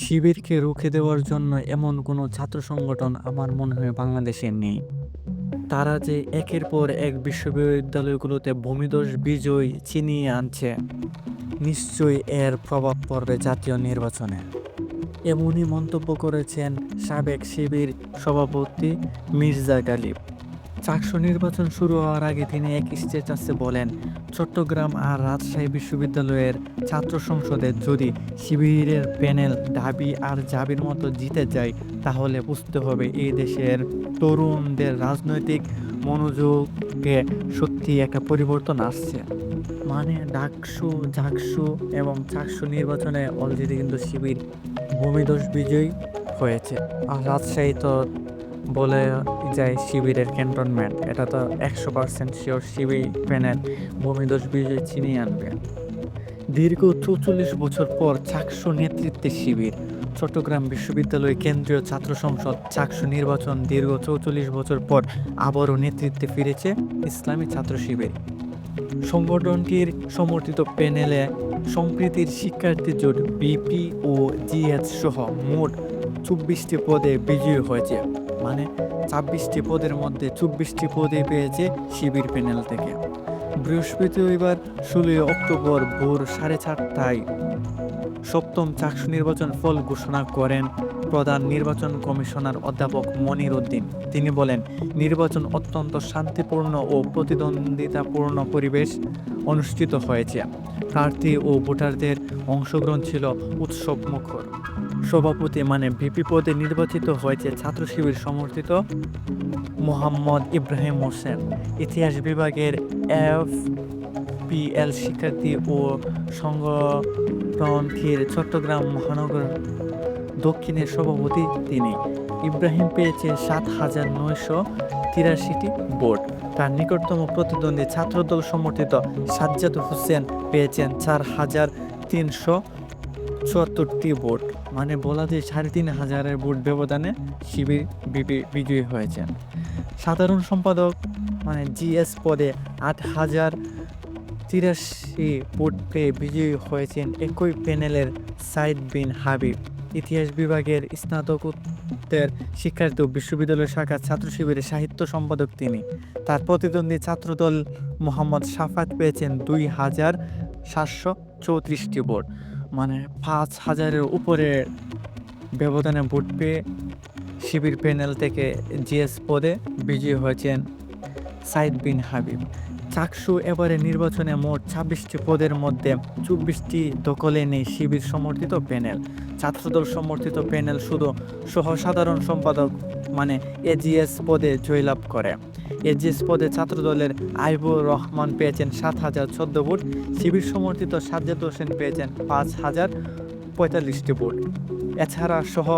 শিবিরকে রুখে দেওয়ার জন্য এমন কোনো ছাত্র সংগঠন আমার মনে হয় বাংলাদেশে নেই। তারা যে একের পর এক বিশ্ববিদ্যালয়গুলোতে ভূমিদোষ বিজয় চিনিয়ে আনছে, নিশ্চয়ই এর প্রভাব পড়বে জাতীয় নির্বাচনে। এমনই মন্তব্য করেছেন সাবেক শিবির সভাপতি মির্জা গালিব। চাকসু নির্বাচন শুরু হওয়ার আগে তিনি এক স্টেটাসে বলেন, চট্টগ্রাম আর রাজশাহী বিশ্ববিদ্যালয়ের ছাত্র সংসদে যদি শিবিরের প্যানেল দাবি আর জাবির মতো জিতে যায়, তাহলে বুঝতে হবে এই দেশের তরুণদের রাজনৈতিক মনোযোগে সত্যি একটা পরিবর্তন আসছে। মানে ডাকসু, ঝাকসু এবং চাকসু নির্বাচনে অলরেডি কিন্তু শিবির ভূমিদোষ বিজয়ী হয়েছে। আর রাজশাহী তো বলে যায় শিবিরের ক্যান্টনমেন্ট। এটা তো একশো পার্সেন্ট শিওর শিবির প্যানেল। ভূমিদোষ বিজয় চিনিয়ে আনবে। দীর্ঘ চৌচল্লিশ বছর পর চাকসু নেতৃত্বে শিবির। চট্টগ্রাম বিশ্ববিদ্যালয় কেন্দ্রীয় ছাত্র সংসদ চাকসু নির্বাচন দীর্ঘ চৌচল্লিশ বছর পর আবারও নেতৃত্বে ফিরেছে ইসলামী ছাত্র শিবির। সংগঠনটির সমর্থিত প্যানেলে সম্প্রীতির শিক্ষার্থী জোট বিপি ও জিএচ সহ মোট চব্বিশটি পদে বিজয়ী হয়েছে। মানে ছাব্বিশটি পদের মধ্যে চব্বিশটি পদে পেয়েছে শিবির প্যানেল থেকে। বৃহস্পতিবার ষোলোই অক্টোবর ভোর সাড়ে চারটায় সপ্তম চাকসু নির্বাচন ফল ঘোষণা করেন প্রধান নির্বাচন কমিশনার অধ্যাপক মনির উদ্দিন। তিনি বলেন, নির্বাচন অত্যন্ত শান্তিপূর্ণ ও প্রতিদ্বন্দ্বিতাপূর্ণ পরিবেশ অনুষ্ঠিত হয়েছে। প্রার্থী ও ভোটারদের অংশগ্রহণ ছিল উৎসব মুখর সভাপতি মানে ভিপি পদে নির্বাচিত হয়েছে ছাত্র শিবির সমর্থিত মোহাম্মদ ইব্রাহিম হোসেন। ইতিহাস বিভাগের এফ পিএল শিক্ষার্থী ও সংগঠনটির চট্টগ্রাম মহানগর দক্ষিণের সভাপতি তিনি। ইব্রাহিম পেয়েছে সাত হাজার নয়শো তিরাশিটি ভোট। তার নিকটতম প্রতিদ্বন্দ্বী ছাত্রদল সমর্থিত সাজ্জাদ হোসেন পেয়েছেন চার হাজার তিনশো চুয়াত্তরটি ভোট মানে বলা যায় সাড়ে তিন হাজারের ভোট ব্যবধানে শিবির বিজয়ী হয়েছেন। সাধারণ সম্পাদক মানে জিএস পদে আট হাজার তিরাশি ভোট পেয়ে বিজয়ী হয়েছেন একই প্যানেলের সাইদ বিন হাবিব। ইতিহাস বিভাগের স্নাতকোত্তর শিক্ষার্থী বিশ্ববিদ্যালয় শাখার ছাত্র শিবিরের সাহিত্য সম্পাদক তিনি। তার প্রতিদ্বন্দ্বী ছাত্রদল মোহাম্মদ সাফাত পেয়েছেন দুই হাজার সাতশো চৌত্রিশটি ভোট মানে পাঁচ হাজারের উপরে ব্যবধানে ভোট পেয়ে শিবির প্যানেল থেকে জিএস পদে বিজয়ী হয়েছেন সাইদ বিন হাবিব। চাকসু এবারে নির্বাচনে মোট ছাব্বিশটি পদের মধ্যে চব্বিশটি দখলে নেই শিবির সমর্থিত প্যানেল ছাত্রদল সমর্থিত প্যানেল শুধু সহসাধারণ সম্পাদক মানে এজিএস পদে জয়লাভ করে। এজিএস পদে ছাত্রদলের আইবুর রহমান পেয়েছেন সাত হাজার চোদ্দ ভোট, শিবির সমর্থিত সাজ্জাদ হোসেন পেয়েছেন পাঁচ হাজার পঁয়তাল্লিশটি ভোট। এছাড়া সহ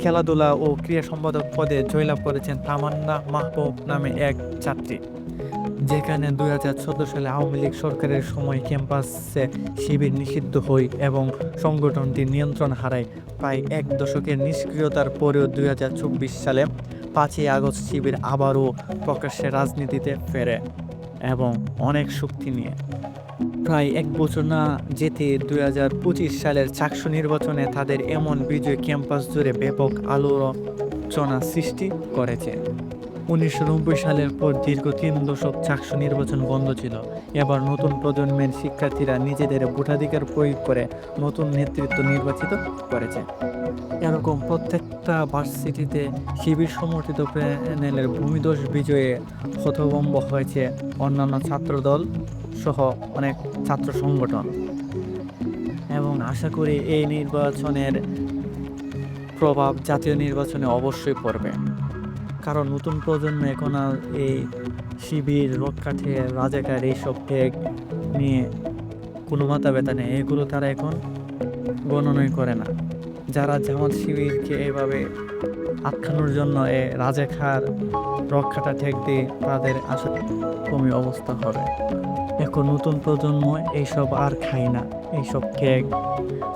খেলাধুলা ও ক্রীড়া সম্পাদক পদে জয়লাভ করেছেন তামান্না মাহবুব নামে এক ছাত্রী। যেখানে দুই হাজার চোদ্দ সালে আওয়ামী লীগ সরকারের সময় ক্যাম্পাসে শিবির নিষিদ্ধ হয় এবং সংগঠনটি নিয়ন্ত্রণ হারায়, প্রায় এক দশকের নিষ্ক্রিয়তার পরেও দুই হাজার চব্বিশ সালে পাঁচই আগস্ট শিবির আবারও প্রকাশ্যে রাজনীতিতে ফেরে এবং অনেক শক্তি নিয়ে। প্রায় এক বছর না যেতে দুই হাজার পঁচিশ সালের চাকসু নির্বাচনে তাদের এমন বিজয় ক্যাম্পাস জুড়ে ব্যাপক আলোচনা সৃষ্টি করেছে। উনিশশো নব্বই সালের পর দীর্ঘ তিন দশক চাকসু নির্বাচন বন্ধ ছিল। এবার নতুন প্রজন্মের শিক্ষার্থীরা নিজেদের ভোটাধিকার প্রয়োগ করে নতুন নেতৃত্ব নির্বাচিত করেছে। এরকম প্রত্যেকটা ভার্সিটিতে শিবির সমর্থিত প্যানেলের ভূমিদোষ বিজয়ে হতভম্ব হয়েছে অন্যান্য ছাত্রদল সহ অনেক ছাত্র সংগঠন। এবং আশা করি এই নির্বাচনের প্রভাব জাতীয় নির্বাচনে অবশ্যই পড়বে। কারণ নতুন প্রজন্ম এখন আর এই শিবির রক্ষাঠে রাজাকার এইসব ঠেক নিয়ে কোনো মাথা ব্যথা নেই। এগুলো তারা এখন গণনাই করে না। যারা জামাত শিবিরকে এভাবে আটকানোর জন্য এ রাজাখার রক্ষাটা ঠেক দিয়ে তাদের আশা কমই অবস্থা হবে। এখন নতুন প্রজন্ম এইসব আর খায় না। এইসব কেক,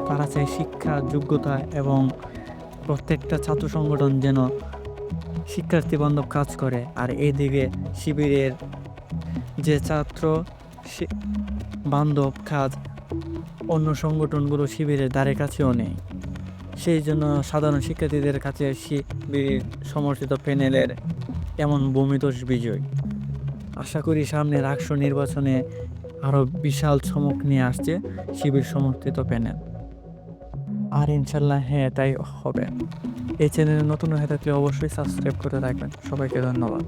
তারা চায় শিক্ষা, যোগ্যতা এবং প্রত্যেকটা ছাত্র সংগঠন যেন শিক্ষার্থী বান্ধব কাজ করে, আর এইদিকে শিবিরের যে ছাত্র বান্ধব কাজ, অন্য সংগঠনগুলো শিবিরের দ্বারের কাছেও নেই। সেই জন্য সাধারণ শিক্ষার্থীদের কাছে শিবির সমর্থিত প্যানেলের এমন ভূমিদোষ বিজয়। আশা করি সামনে রাষ্ট্র নির্বাচনে আরও বিশাল চমক নিয়ে আসছে শিবির সমর্থিত প্যানেল। আর ইনশাল্লাহ হ্যাঁ তাই হবে। এই চ্যানেলে নতুন হয়ে থাকলে অবশ্যই সাবস্ক্রাইব করে রাখবেন। সবাইকে ধন্যবাদ।